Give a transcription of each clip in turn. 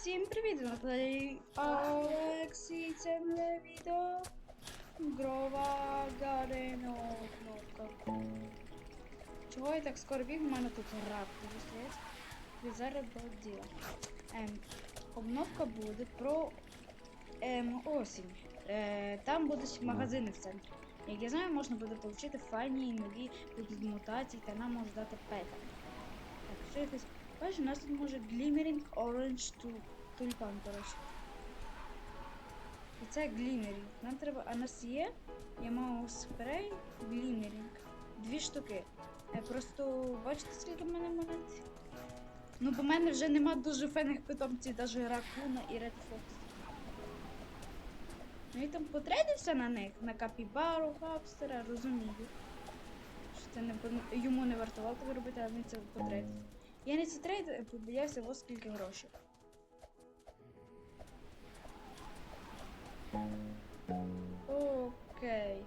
Всім привіт! Олексій, це нове відео. Грова Гарено. Чого я так скоро біг? У мене тут рак стоїть. Зараз до діла. Ем, обновка буде про ем, осінь. Е, там будуть магазини в центрі. Як я знаю, можна буде отримати файні нові будуть мутації, та нам може дати пета. Так, що якось. Бачиш, у нас тут може Glimmering Orange Tul- Tulpan, коротше. І це Glimmering. Нам треба. А нас є. Я мав спрей Glimmering. Дві штуки. Я просто бачите, скільки в мене монет? Ну, бо в мене вже нема дуже файних питомців, навіть Ракуна і Red Fox. Ну і там потрейдився на них, на капібару, хапстера, розумію. Що це не, йому не вартувало того робити, але він це потрейдив. Я на ці трейд подивився ось скільки грошей. Окей.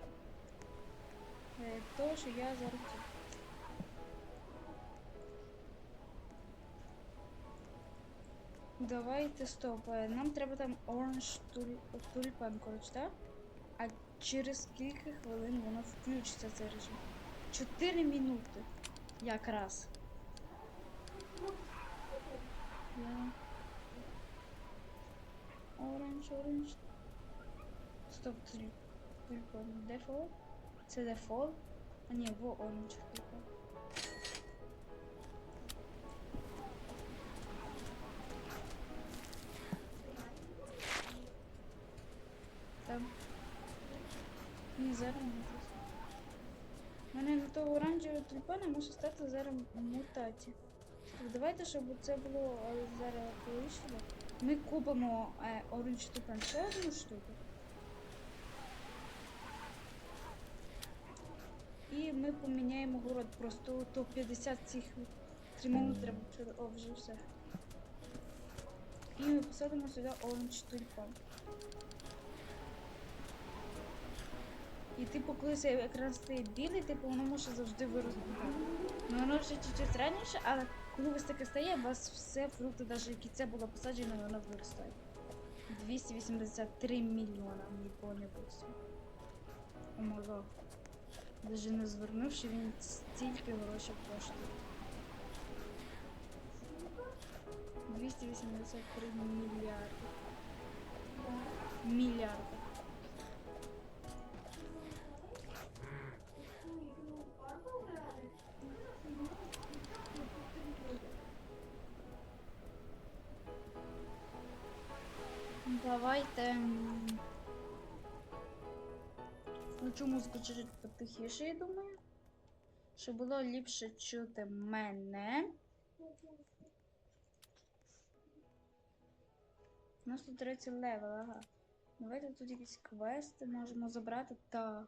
Е, То, що я зараз. Давайте стоп. Е, Нам треба там оранж тульпан, коротше, так? А через скільки хвилин воно включиться цей режим? 4 минути. Якраз. Я... Оранж, оранж. Стоп, три. Тульпан. Дефол? Це дефол? А ні, во оранж тульпан. Там. Ні, зараз не тут. У мене на того оранжевого тюльпана може стати зараз мутація. Давайте, щоб це було е, зараз вийшло. Ми купимо е, оранж тюльпан одну штуку. І ми поміняємо город просто то 50 цих 3 минути треба вже- О, вже все. І ми посадимо сюди оранж тюльпан. І типу, коли цей екран стає білий, типу воно може завжди виростати. Ну воно ще чуть-чуть раніше, але коли ось таке стає, у вас все фрукти, навіть які це було посаджено, воно виростає. 283 мільйона нікого не було. Омого. Даже не звернувши, він стільки грошей коштує. 283 мільярди. Мільярди. Давайте. Включу музику чуть потихіше, я думаю. Щоб було ліпше чути мене. У нас тут третій левел, ага. Давайте тут якісь квести можемо забрати та.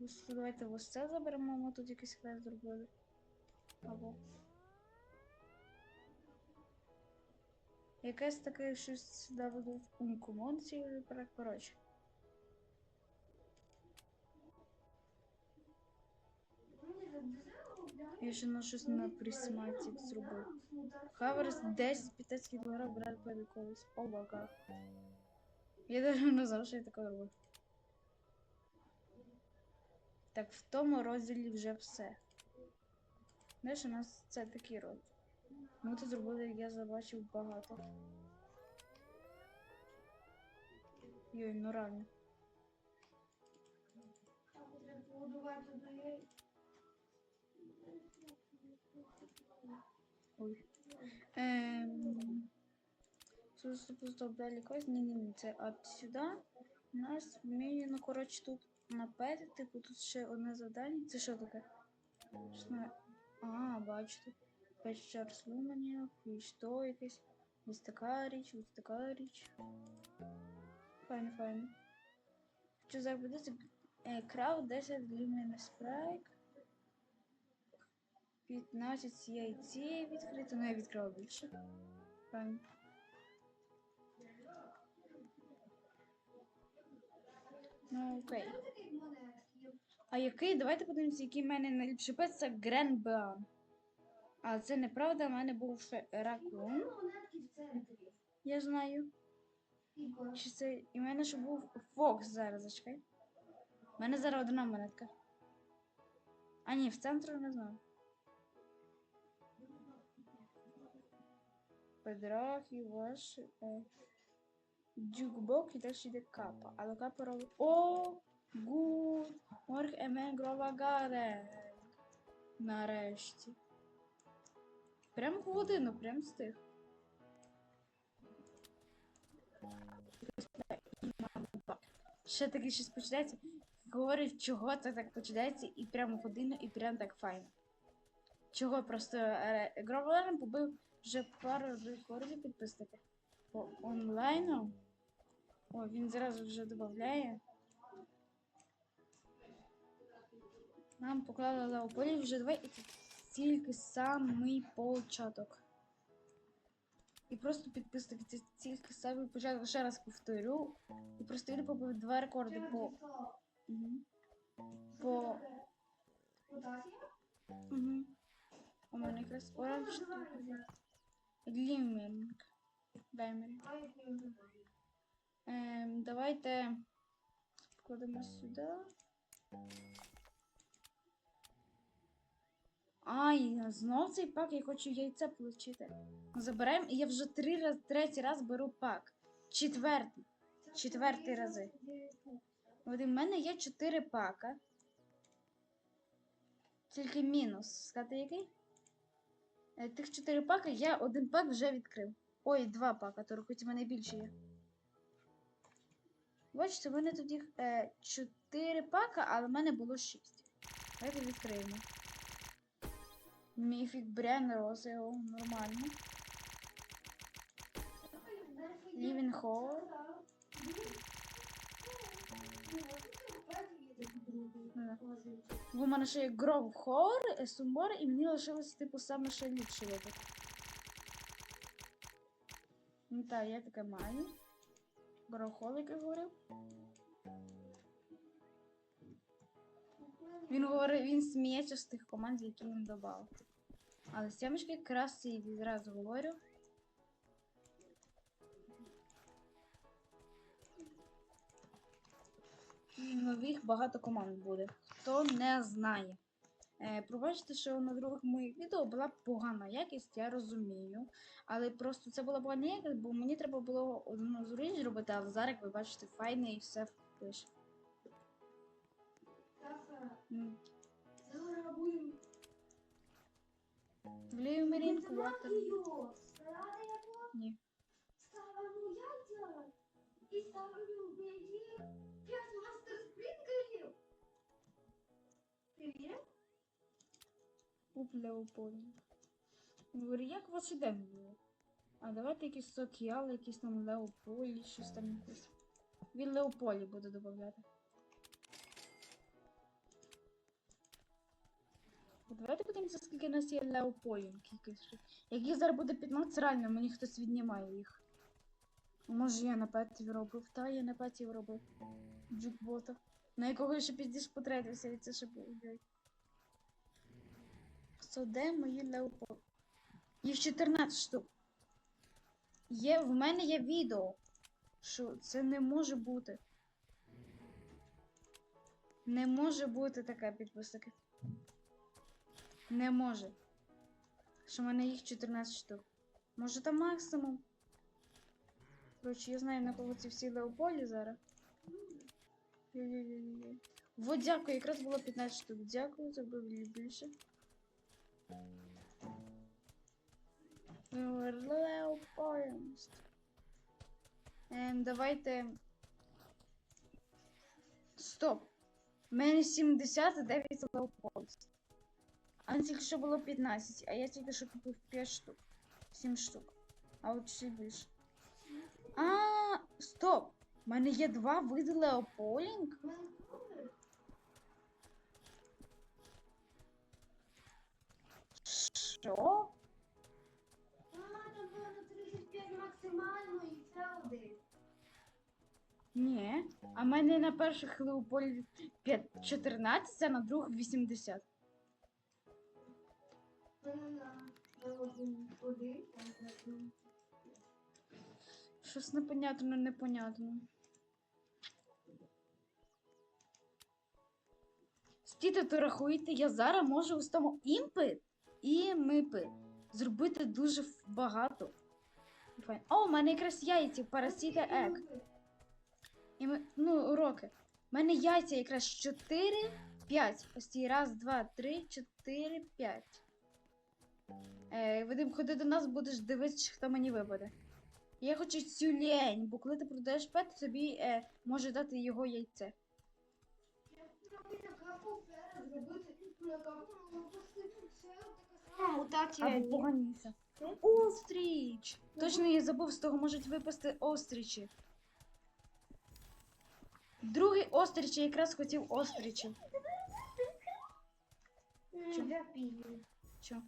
Ось Давайте ось це заберемо, ми тут якийсь квест зробили. Або. Якесь таке щось сюди ведуть ункумонці, коротше. Я ще на щось на присматі зробив. Хаверс 10 15 кг брат по колись. О, бака. Я навіть не знав, що я таке робив. Так, в тому розділі вже все. Знаєш, у нас це такий род. Ми тут зробили, я забачив, багато. Йой, ну реально. Ой. Ем... Стоп, далі якось. Ні, ні, ні, це от сюди. У нас мені, ну, коротше, тут на петі, типу, тут ще одне завдання. Це що таке? Що на- А, бачите. Печер слумання, що якесь. Ось така річ, ось така річ. Файно, файно. Забудеться? Е, крав 10 глімний спрайк. 15 яйці відкрито, ну я відкрила більше. Файно. Ну, окей. А який? Давайте подивимося, який в мене найліпший пес це Грен Беан. А це неправда, в мене був ще ракун. Я знаю. Чи це. І в мене ще був Фокс зараз, зачекай. У мене зараз одна монетка. А ні, в центрі не знаю. Педрахи, ваш. Е, джукбок і далі йде капа. Але капа робить. О! Гуд! Морг емен грова гаре. Нарешті. Прям в годину, прям стих. Ще таке щось починається. Говорить, чого це так починається, і прямо годину, і прям так файно. Чого просто е, Гровелем побив вже пару рекордів підписників по онлайну. О, він зразу вже додає. Нам поклали Леополі вже два і тільки самий початок. І просто підписники, тільки самий початок. Ще раз повторю. І просто він побив два рекорди по. Угу. По. У мене якраз оранж. Глімінг. Знаю. Ем, давайте вкладемо сюди. Ай, знов цей пак, я хочу яйце отримати. Забираємо, і я вже три раз, третій раз беру пак. Четвертий. Четвертий рази. От в мене є чотири пака. Тільки мінус. Сказати який? Е, Тих чотири пака я один пак вже відкрив. Ой, два пака, то хоч в мене більше є. Бачите, в мене тоді е, 4 пака, але в мене було 6. Давайте відкриємо. Міфік Брен Рози, о, нормально. Лівін Хор. У мене ще є Гров Хор, е, Сумбор, і мені лишилось, типу, саме ще ліпше випадок. Ну так, я таке маю. Грохол, як я говорив. Він говорить, він сміється з тих команд, які він додав. Але сімочки красиві, відразу говорю. Нових багато команд буде. Хто не знає. Е, пробачте, що на других моїх відео була погана якість, я розумію. Але просто це була погана якість, бо мені треба було одну зріч зробити, але зараз, як ви бачите, файне і все пише. М. Зараз будемо. Влію Мерінку, Забрати ватер. її. Рада я була. Ставлю яйця. І ставлю її п'ять мастер спринкерів. Привіт. Уп, Леополі. Говорю, як ваш день було? А давайте якісь сокіали, якісь там Леополі, щось там якось. Він Леополі буде додавати. Давайте подивимося, скільки у нас є кількість. Як їх зараз буде 15, реально мені хтось віднімає їх. Може я на петі робив? Та, я на петі робив. Джукбота. На якого я ще піздіш потратився, і це ще блядь. Со, де мої леопольди? Їх 14 штук. Є, в мене є відео. Що це не може бути. Не може бути така підписки. Не може. Що в мене їх 14 штук. Може там максимум. Коротше, я знаю на кого ці всі леополі зараз. Вот, дякую, якраз було 15 штук. Дякую, зробили більше. Леопольст. Ем, давайте. Стоп. У мене 79 леопольст. А тільки що було 15, а я тільки що купив 5 штук. 7 штук. А от ще більше. А, стоп! У мене є два види леополінг. Що? А, там було на 35 максимально і це один. Ні. А в мене на перших леополі 5 14, а на других 80. Щось непонятно, непонятно. Стійте, то рахуєте, я зараз можу з тому імпи і мипи зробити дуже багато. О, у мене якраз яйці, парасіта ек. І ми, ну, уроки. У мене яйця якраз 4, 5. Ось ці раз, два, три, чотири, п'ять. Е, Вадим, ходи до нас, будеш дивитися, хто мені випаде. Я хочу цю лень, бо коли ти продаєш пет, тобі е, може дати його яйце. Все таке А. Остріч! Точно я забув, з того можуть випасти острічі. Другий остріч я якраз хотів острічів. Чо?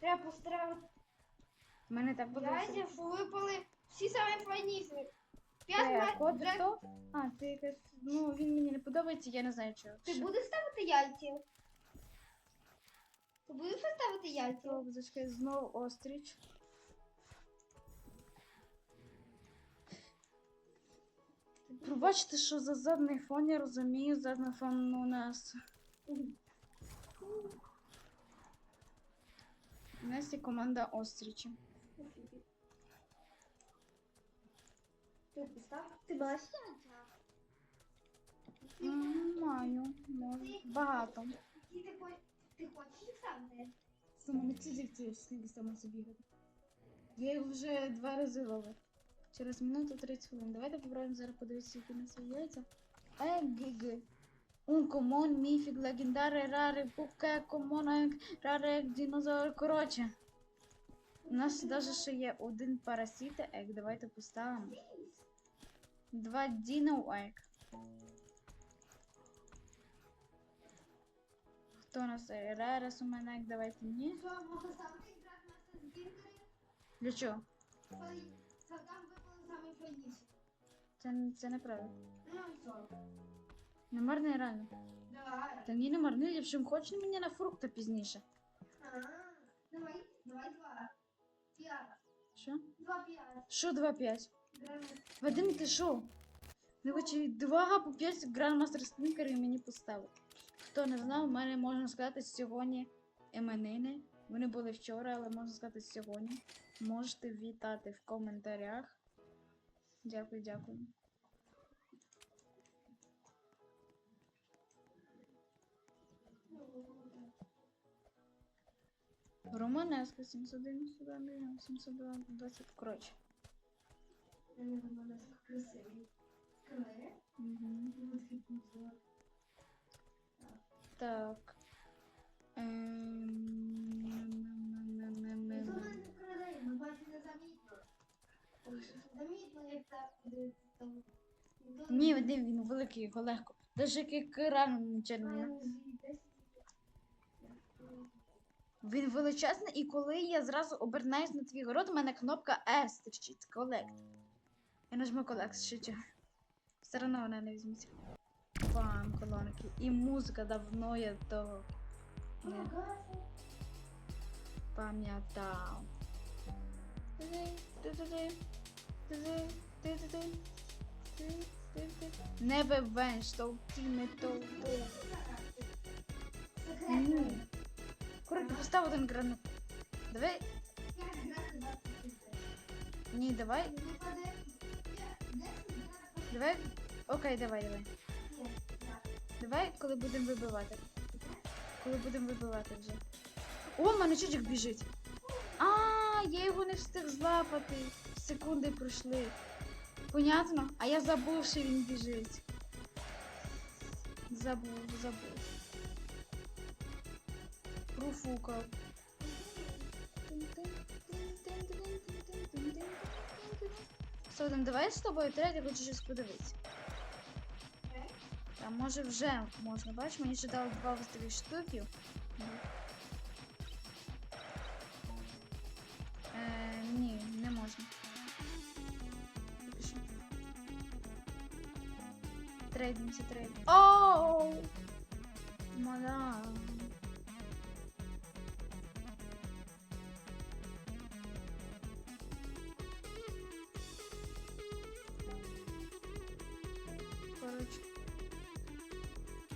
Треба постарати У мене так буде. що випали всі самі файніші. Е, П'ять код А, ти якась. Ну, він мені не подобається, я не знаю чого. Ти будеш ставити яйця? Ти будеш ставити яйця? Стоп, зачекай, знову остріч. Пробачте, що за задний фон, я розумію, задний фон у нас. У нас є команда острічі. Ти постав? Ти бачиш? Маю, можу. Багато. Ти Ти хочеш? Саме не ці дівці, скільки саме собі бігати. Я їх вже два рази ловив. Через минуту 30 хвилин. Давайте попробуємо зараз подивитися, які на свої яйця. Егг. Un комон, міфік, легендари, рари, пуке, комон, рари, динозавр. Коротше. У нас навіть ще є один парасіт ек. Давайте поставимо. Два діно ек. Хто у нас? є? Рарес у мене ек, давайте ні. Для чого? Це, це що? Не марний реально. Давай. Та ні, не марний, якщо хочеш мені на фрукта пізніше. А, Давай, давай два. П'ять. Що? Два п'ять. Що 2-5? Грами. Вадим, ти що? Не хоче 2 по 5 грандмастер спінкерів мені поставив. Хто не знав, у мене можна сказати сьогодні іменини. Вони були вчора, але можна сказати сьогодні. Можете вітати в коментарях. Дякую, дякую. Романеска 791, 720. Коротше. Вона красивий. Угу. Так. Не. Ні, не він великий, його легко. Даже як рано не знає, десь. Він величезний, і коли я зразу обернаюсь на твій город, у мене кнопка S стирчить. Колект. Я нажму ще чого. Все одно вона не візьметься. Бам, колонки. І музика давно я того не пам'ятав. Never венш, толки не толку. Коротко, постав один гранат. Давай. Ні, давай. Давай. Окей, давай, давай. Давай, коли будемо вибивати. Коли будемо вибивати вже. О, в мене чучик біжить. А, я його не встиг злапати. Секунди пройшли. Понятно? А я забув, що він біжить. Забув, забув. Профукав. Содом, давай з тобою трек, я хочу щось подивитися. А може вже можна, бачиш, мені ще дали два таких штуків. Е, ні, не можна. Трейдимося, трейдимося. Оу!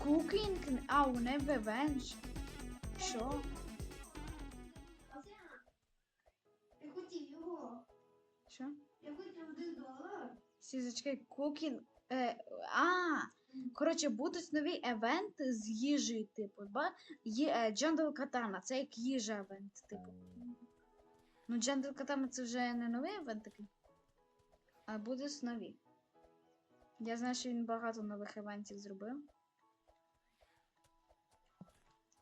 Cooking? А, у неї Revenge. Що? Що? Долар. Сізочки, Cooking. Е, а, коротше, будуть нові евенти з їжею, типу. Ба? Є е, Jungle Katana, це як їжа евент, типу. Ну, Jungle Katana це вже не новий евент такий, а буде з нові. Я знаю, що він багато нових евентів зробив.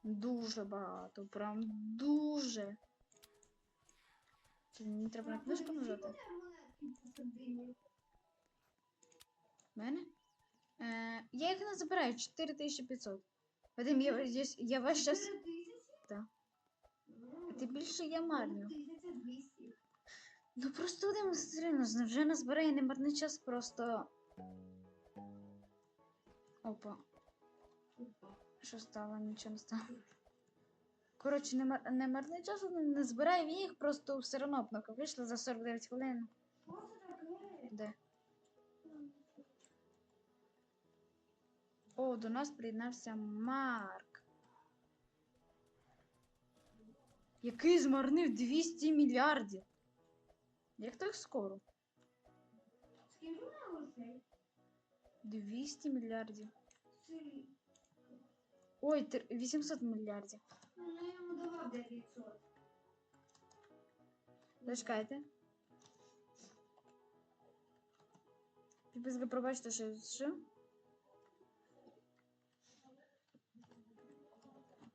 Дуже багато, прям дуже. Чи мені треба на книжку нажати? Мене? Е, я їх не забираю, 4500. Вадим, я, я, я весь час. Так. Ну, А ти більше я марню. Ну просто Вадим, серйозно, вже назбирає не марний час, просто. Опа, що стало? Нічого не стало. Коротше, не, мар... не марний час, не, не збирає їх, просто все одно кнопка вийшла за 49 хвилин. Де? О, до нас приєднався Марк. Який змарнив 200 мільярдів. Як так скоро? Скільки в мене грошей? 200 мільярдів. Ой, тр- 800 мільярдів. Ну, я йому давав 900. Зачекайте. Підписка, пробачте, що я що?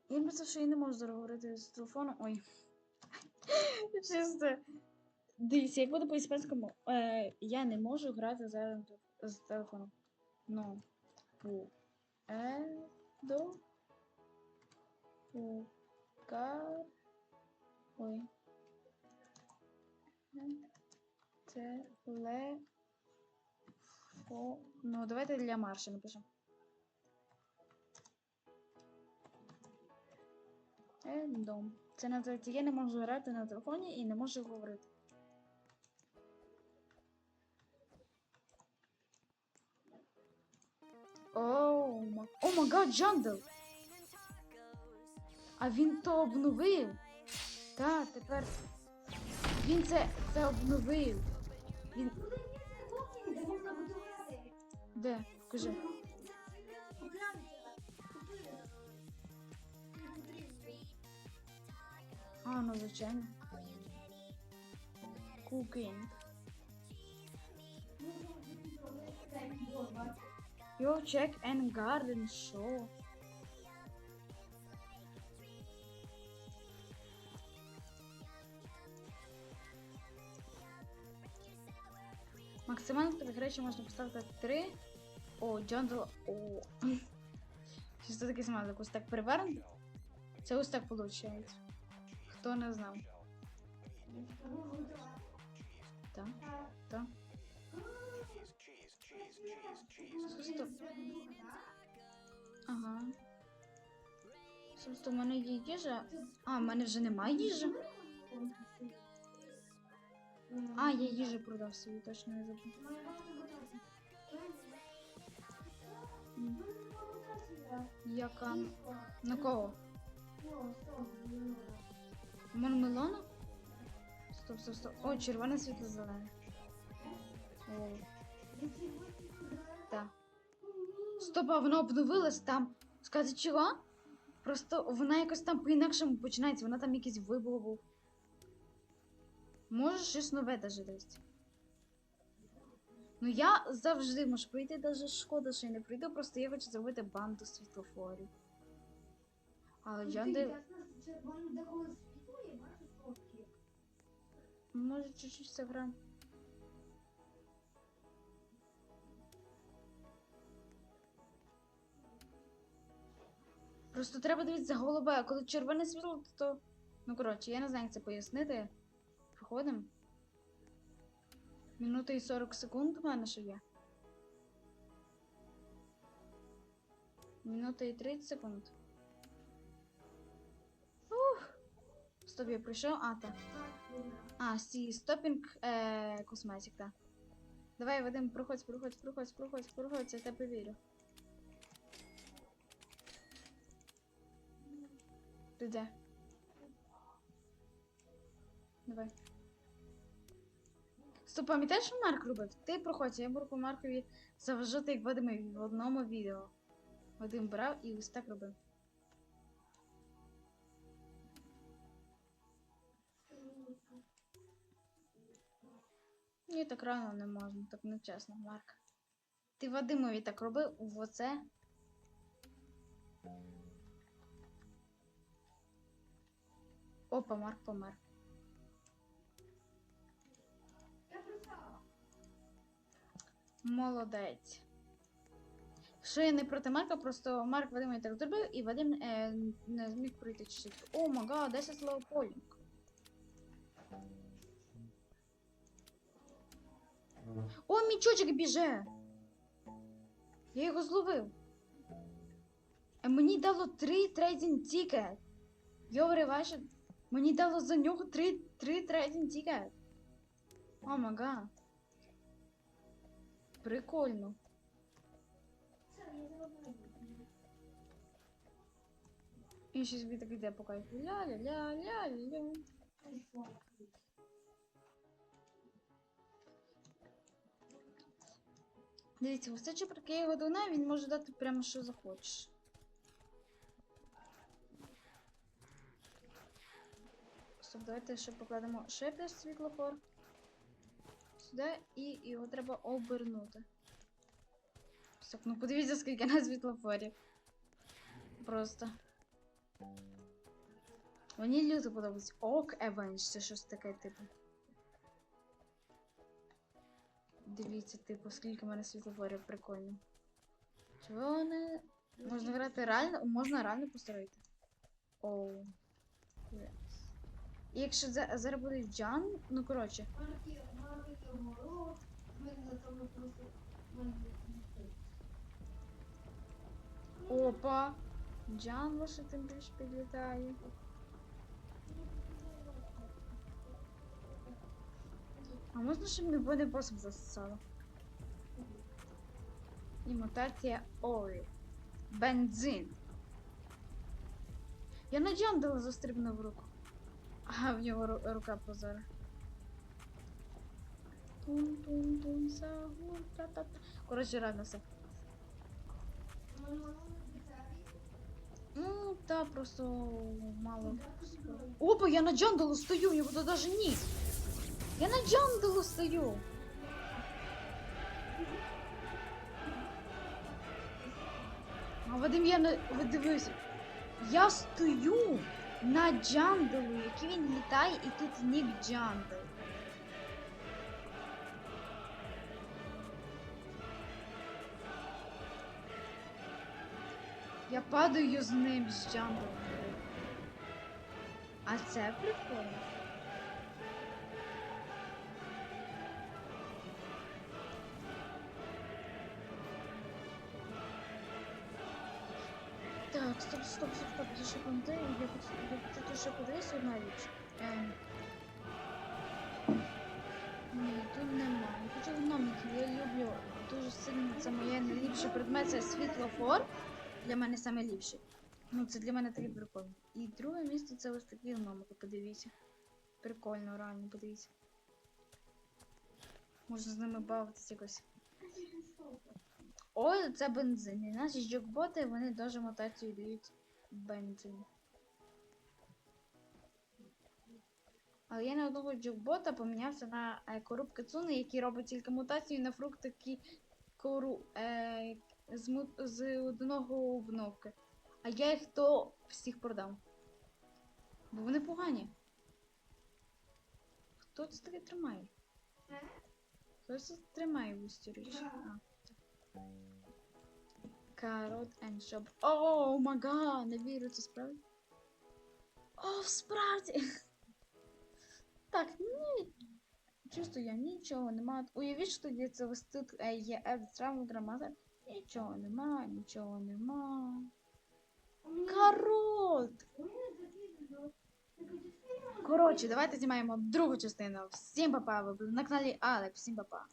Я написав, що я не можу зараз говорити з телефону. Ой. Чисто. Дивіться, як буде по іспанському, е, я не можу грати зараз з телефоном. Ну. Е. До. Пу. Ка. Ой. Телефон. Ну, давайте для марша напишемо. Ендом. Це називається я не можу грати на телефоні і не можу говорити. Ма... О май гад, Джандл! А він то обновив. Так, тепер. Він це, це обновив. Він. Де? Покажи. А, ну звичайно. Cooking. Yo, check and garden show. Максимально таких речей можна поставити 3. О, Джондл. О. Щось це такий смайлик ось так перевернути. Це ось так виходить. Хто не знав. Так. Стоп. Ага. Стоп, у мене є їжа. А, в мене вже немає їжі. А, я їжу продав собі, точно не забув. Яка? На кого? У мене мелона? Стоп, стоп, стоп. О, червоне світло зелене. Так. Стоп, а вона обновилась там. Сказати чого? Просто вона якось там по-інакшому починається, вона там якийсь вибух був. Може щось нове даже десь. Ну я завжди можу прийти, даже шкода, що я не прийду, просто я хочу зробити банду світлофорів. Але я не. Може чуть-чуть заграм. Просто треба дивитися голубе, а коли червоне світло, то. Ну коротше, я не знаю, як це пояснити. Проходимо. Минута і 40 секунд у мене ще є. Минута і 30 секунд. Ух! Стоп, я прийшов. А, так. А, сі, стопінг е, косметик, так. Давай, Вадим, проходь, проходь, проходь, проходь, проходь, я тебе вірю. Ти де? Давай. Стоп, пам'ятаєш, що Марк робив? Ти проходь, я буду Маркові заважати, як Вадимові в одному відео. Вадим брав і ось так робив. Ні, так рано не можна, так нечесно, Марк. Ти Вадимові так робив оце. Опа, Марк помер. Молодець. Що я не проти Марка, просто Марк Вадимові так зробив, і Вадим е, не зміг пройти чуть-чуть. О, мага, 10 слово полінг. О, мічочок біже. Я його зловив. А мені дало 3 трейдинг тікет. Йоври ваше. Мені дало за нього 3, 3 трейдинг тікет. О, мага. Прикольно. І ще собі так іде по кайфу. Ля-ля-ля-ля-ля. Дивіться, ось це чеприки його дона, він може дати прямо що захочеш. Стоп, давайте ще покладемо ще плюс світлофор. Сюди і його треба обернути. Стоп, ну подивіться, скільки на світлофорів. Просто. Мені люто подобається. Ок Евенж, це щось таке, типу. Дивіться, типу, скільки в мене світлофорів прикольно. Чого не. Можна грати реально, можна реально построїти. Оу. Yes. І якщо за- зараз буде Джан, ну коротше, опа! Джан лише тим більше підлітає. А можна, щоб мій буде посіб засосало? І мутація Орі. Бензин. Я на Джандала застрибнув руку. А в нього ру- рука прозора. Тун-тун-тун, сагур, та-та-та. Коротше, реально все. Ну, та просто мало. Опа, я на Джандалу стою, у нього тут даже ні. Я на Джандалу стою. А Вадим, я не ви дивися. Я стою на Джандалу, який він літає, і тут нік Джандал. Я падаю з ним з Джандалом. А це прикольно. Стоп, стоп, стоп, стоп, ще пам'ятаю, я хочу, я хочу ще подивитися одна річ. Ем. Ні, тут нема. Я хочу гномиків, я люблю дуже сильно, це моє найліпший предмет, це світлофор. Для мене саме ліпший. Ну, це для мене такий прикольно. І друге місце це ось такі гномики, подивіться. Прикольно, реально, подивіться. Можна з ними бавитися якось. Ой, це бензин. І наші джокботи, вони дуже мутацію дають бензин. Але я на одного джокбота помінявся на е, коруб Кацуни, який робить тільки мутацію на фрукти кі кору е, з, му- з одного обновки. А я їх то всіх продам. Бо вони погані. Хто це таке тримає? Хто це тримає в усті речі? Carrot and shop. О, мага, не вірю, це справді. О, справді. Так, ні. Чисто я нічого нема. Уявіть, що тоді це ось тут е, є екстрем граматор. Нічого нема, нічого нема. Карот! Коротше, давайте знімаємо другу частину. Всім папа, ви на каналі Алекс, всім папа.